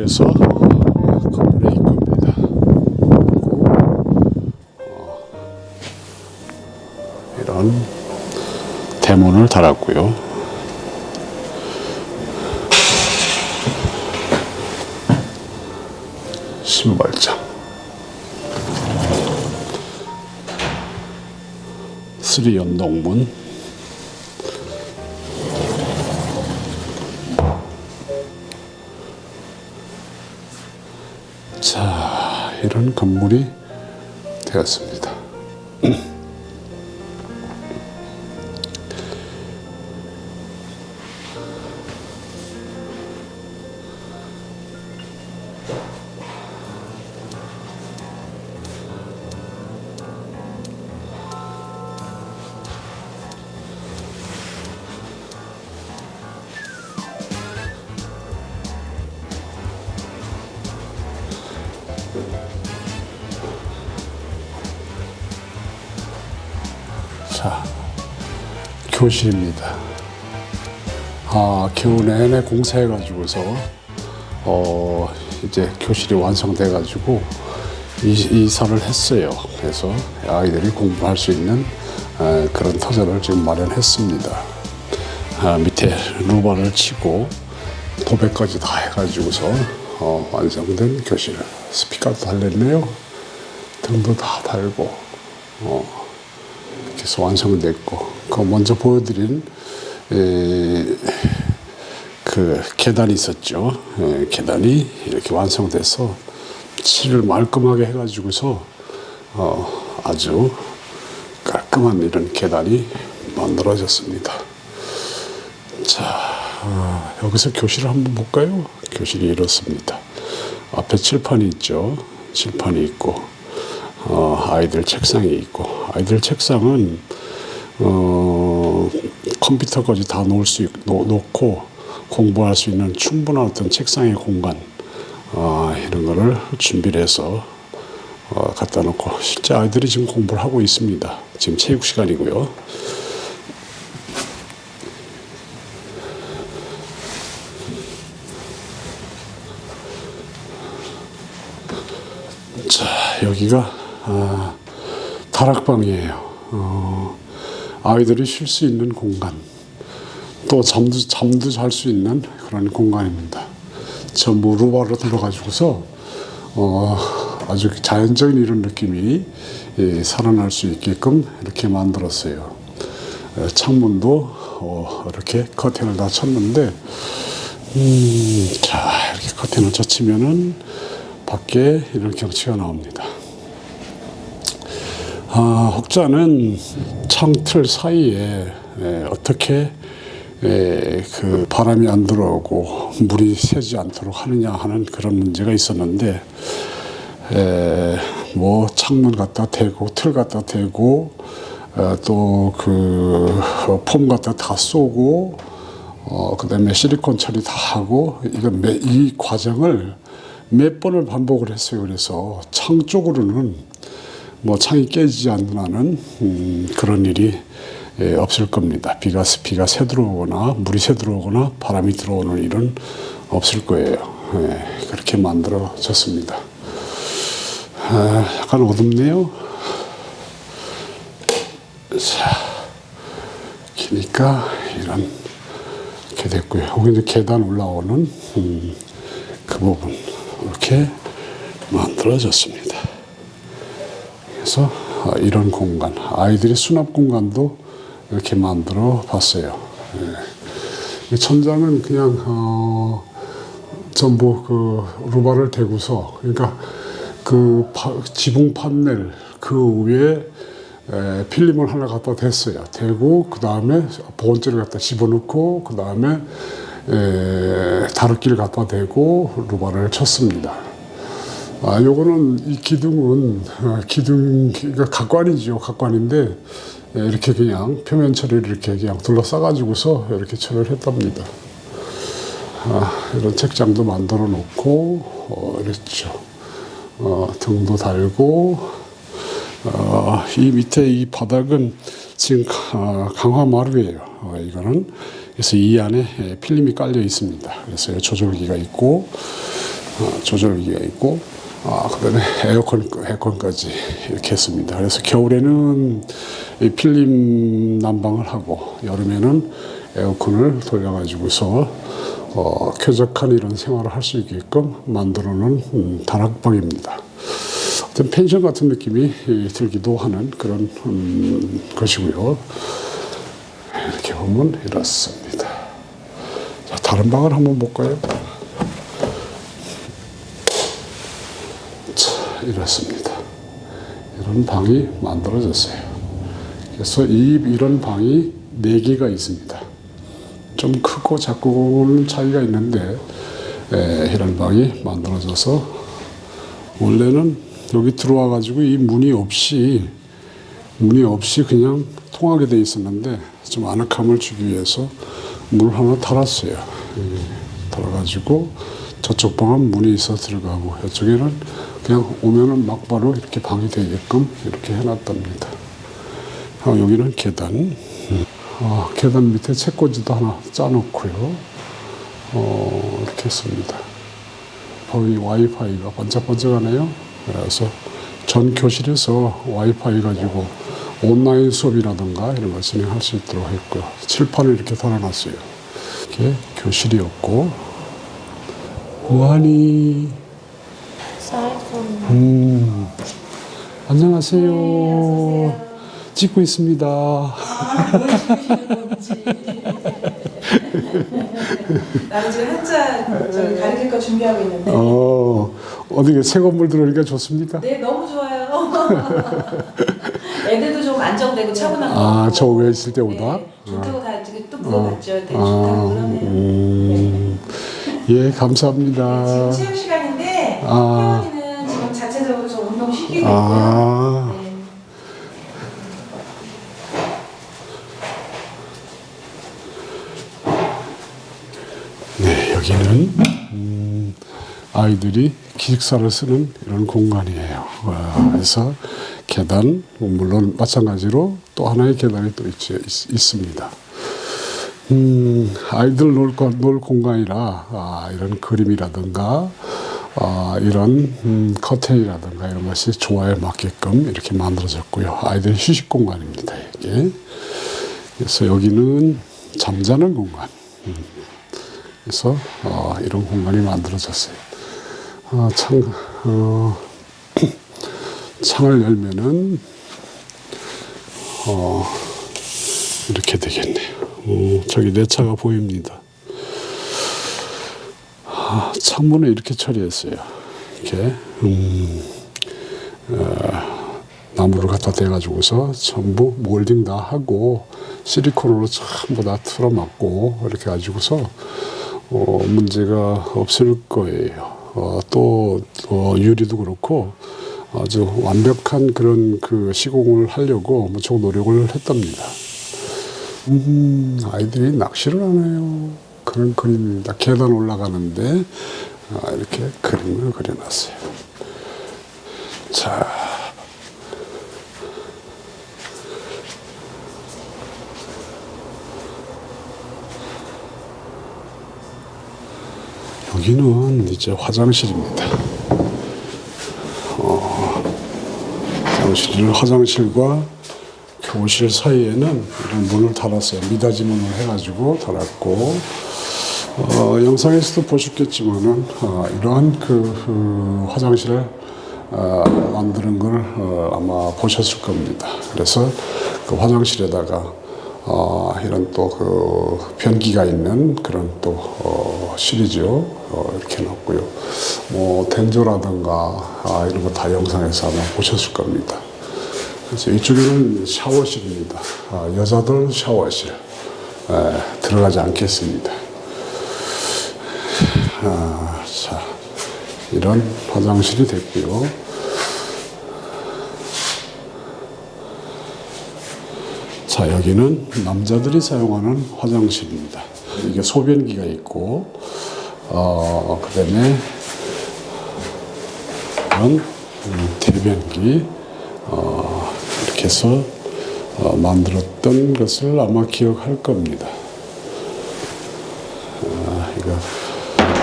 입구에서 건물의 입구입니다. 그리고 어, 이런 대문을 달았고요. 신발장. 쓰리 연 동문. 건물이 되었습니다. 교실입니다. 아, 겨우 내내 공사해가지고서, 어, 이제 교실이 완성돼가지고, 이, 이사를 했어요. 그래서 아이들이 공부할 수 있는 어, 그런 터전을 지금 마련했습니다. 아, 밑에 루바를 치고, 도배까지 다 해가지고서, 어, 완성된 교실. 스피커도 달렸네요. 등도 다 달고, 어, 해서 완성됐고 그 먼저 보여드린 에, 그 계단이 있었죠. 에, 계단이 이렇게 완성돼서 칠을 말끔하게 해가지고서 어, 아주 깔끔한 이런 계단이 만들어졌습니다. 자 어, 여기서 교실을 한번 볼까요? 교실이 이렇습니다. 앞에 칠판이 있죠. 칠판이 있고 어, 아이들 책상이 있고 아이들 책상은 어, 컴퓨터까지 다 놓을 수 있, 놓, 놓고 공부할 수 있는 충분한 어떤 책상의 공간 어, 이런 거를 준비를 해서 어, 갖다 놓고 실제 아이들이 지금 공부를 하고 있습니다. 지금 체육 시간이고요. 자 여기가 아, 다락방이에요. 어, 아이들이 쉴 수 있는 공간, 또 잠도 잠도 잘 수 있는 그런 공간입니다. 전부 루바로 들어가지고서 어, 아주 자연적인 이런 느낌이 예, 살아날 수 있게끔 이렇게 만들었어요. 어, 창문도 어, 이렇게 커튼을 다 쳤는데, 음, 자 이렇게 커튼을 젖히면은 밖에 이런 경치가 나옵니다. 아, 혹자는 창틀 사이에 에, 어떻게 에, 그 바람이 안 들어오고 물이 새지 않도록 하느냐 하는 그런 문제가 있었는데 에, 뭐 창문 갖다 대고 틀 갖다 대고 어, 또그 폼 갖다 다 쏘고 어, 그다음에 실리콘 처리 다 하고 이거 매, 이 과정을 몇 번을 반복을 했어요. 그래서 창 쪽으로는 뭐 창이 깨지지 않는 한은 음, 그런 일이 예, 없을 겁니다. 비가 비가 새 들어오거나 물이 새 들어오거나 바람이 들어오는 일은 없을 거예요. 예, 그렇게 만들어졌습니다. 아, 약간 어둡네요. 자, 기니까 이런 이렇게 됐고요. 여기 이제 계단 올라오는 음, 그 부분 이렇게 만들어졌습니다. 그래서 아, 이런 공간, 아이들의 수납 공간도 이렇게 만들어 봤어요. 예. 이 천장은 그냥 어, 전부 그 루바를 대고서 그러니까 그 파, 지붕 판넬 그 위에 에, 필름을 하나 갖다 댔어요. 대고 그 다음에 보온재를 갖다 집어넣고 그 다음에 다루기를 갖다 대고 루바를 쳤습니다. 아, 요거는 이 기둥은 어, 기둥 그러니까 각관이죠. 각관인데 예, 이렇게 그냥 표면 처리를 이렇게 그냥 둘러싸가지고서 이렇게 처리를 했답니다. 아, 이런 책장도 만들어 놓고 어, 이랬죠. 어, 등도 달고 어, 이 밑에 이 바닥은 지금 어, 강화 마루예요. 어, 이거는 그래서 이 안에 예, 필름이 깔려 있습니다. 그래서 조절기가 있고 어, 조절기가 있고 아, 그다음에 에어컨 에어컨까지 이렇게 했습니다. 그래서 겨울에는 이 필름 난방을 하고 여름에는 에어컨을 돌려가지고서 어, 쾌적한 이런 생활을 할 수 있게끔 만들어놓은 음, 다락방입니다. 어떤 펜션 같은 느낌이 이, 들기도 하는 그런 음, 것이고요. 이렇게 보면 이렇습니다. 자, 다른 방을 한번 볼까요? 자, 이렇습니다. 이런 방이 만들어졌어요. 그래서 이 이런 방이 네 개가 있습니다. 좀 크고 작고는 차이가 있는데 에, 이런 방이 만들어져서 원래는 여기 들어와 가지고 이 문이 없이 문이 없이 그냥 통하게 돼 있었는데 좀 아늑함을 주기 위해서 문을 하나 달았어요. 달아가지고 저쪽 방은 문이 있어 들어가고 이쪽에는 그냥 오면은 막바로 이렇게 방이 되게끔 이렇게 해놨답니다. 아, 여기는 계단. 음. 아, 계단 밑에 책꽂이도 하나 짜놓고요. 어, 이렇게 했습니다. 거의 와이파이가 번쩍번쩍하네요. 그래서 전 교실에서 와이파이 가지고 온라인 수업이라든가 이런 걸 진행할 수 있도록 했고요. 칠판을 이렇게 달아놨어요. 이렇게 교실이었고, 우한이, 음, 안녕하세요. 찍고 있습니다. 나는 지금 한자 저기 가르칠 거 준비하고 있는데. 어, 어떻게 새 건물 들어오니까 좋습니까? 네, 너무 좋아요. 애들도 좀 안정되고 차분한 거. 아, 같고. 저 위에 있을 때보다? 네, 좋다고 다 지금 또 물어봤죠. 되게 좋다고 아, 그러네요. 음, 예, 감사합니다. 지금 체육 시간 아. 혜원이는 지금 자체적으로 좀 운동 시키고 있고요. 아, 네. 네, 여기는 음, 아이들이 기숙사를 쓰는 이런 공간이에요. 와, 그래서 계단, 물론 마찬가지로 또 하나의 계단이 또 있, 있, 있습니다. 음, 아이들 놀, 거- 놀 공간이라 아, 이런 그림이라든가 아, 이런 음, 커튼이라든가 이런 것이 조화에 맞게끔 이렇게 만들어졌고요. 아이들 휴식 공간입니다. 이게. 그래서 여기는 잠자는 공간. 음, 그래서 어, 이런 공간이 만들어졌어요. 어, 창, 어, 창을 열면은 어, 이렇게 되겠네요. 어, 저기 내 차가 보입니다. 아, 창문을 이렇게 처리했어요. 이렇게 음, 어, 나무를 갖다 대가지고서 전부 몰딩 다 하고 실리콘으로 전부 다 틀어막고 이렇게 가지고서 어, 문제가 없을 거예요. 어, 또 어, 유리도 그렇고 아주 완벽한 그런 그 시공을 하려고 무척 노력을 했답니다. 음, 아이들이 낚시를 하네요. 그런 그림입니다. 계단 올라가는데 아, 이렇게 그림을 그려놨어요. 자, 여기는 이제 화장실입니다. 어, 화장실, 화장실과 교실 사이에는 이런 문을 달았어요. 미닫이 문을 해가지고 달았고, 어, 영상에서도 보셨겠지만은, 어, 이러한 그, 그 화장실을 어, 만드는 걸 어, 아마 보셨을 겁니다. 그래서 그 화장실에다가 어, 이런 또 그 변기가 있는 그런 또 어, 실이죠. 어, 이렇게 놨고요. 뭐 텐조라든가 아, 이런 거 다 영상에서 아마 보셨을 겁니다. 그래서 이쪽에는 샤워실입니다. 아, 여자들 샤워실 에, 들어가지 않겠습니다. 아, 자 이런 화장실이 됐고요. 자 여기는 남자들이 사용하는 화장실입니다. 이게 소변기가 있고 어, 그 다음에 이런 음, 대변기 어, 이렇게 해서 어, 만들었던 것을 아마 기억할 겁니다. 아, 이거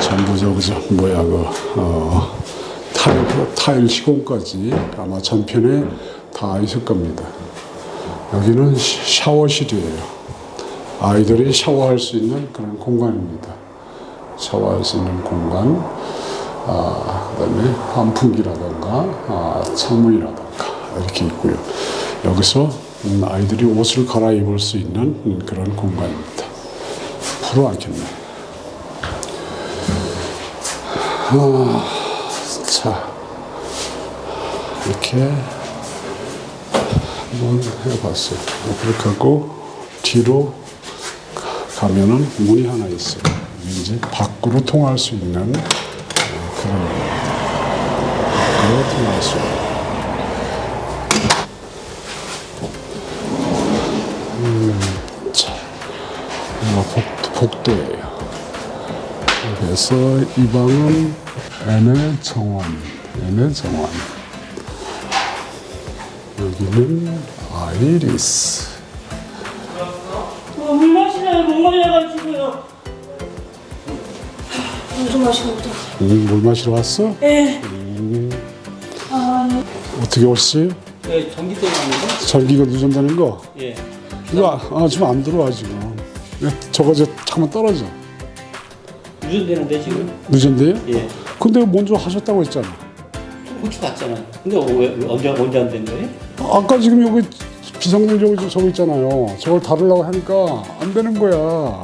전부 저 그저 뭐야 그 어, 타일 타일 시공까지 아마 전편에 다 있을 겁니다. 여기는 시- 샤워실이에요. 아이들이 샤워할 수 있는 그런 공간입니다. 샤워할 수 있는 공간, 아, 그 다음에 환풍기라든가 아, 창문이라든가 이렇게 있고요. 여기서 음, 아이들이 옷을 갈아입을 수 있는 음, 그런 공간입니다. 풀어 않겠네. 아, 자, 이렇게 한번 해봤어요. 그렇게 하고 뒤로 가- 가면은 문이 하나 있어요. 이제 밖으로 통할 수 있는 어, 그런. 밖으로 통할 수 있는. 음, 자, 이거 복, 복도예요. 그래서 이 방은 N의 정원, N의 정원. 여기는 아이리스. 어, 물 마시나요? 못 마셔가지고요. 무슨 맛이나 보다. 음, 물 마시러 왔어? 예. 아, 어떻게 오셨어요? 예, 전기 때문에 전기가 누전되는 거? 예. 이거 아, 지금 안 들어와 지금. 야, 저거 저 잠깐만 떨어져. 유전되는데 지금? 늦은데요? 예. 근데 먼저 하셨다고 했잖아. 호주 갔잖아요. 근데 왜, 왜 언제 언제 안 된 거예요? 아까 지금 여기 비상등저기 저거 있잖아요. 저걸 다루려고 하니까 안 되는 거야.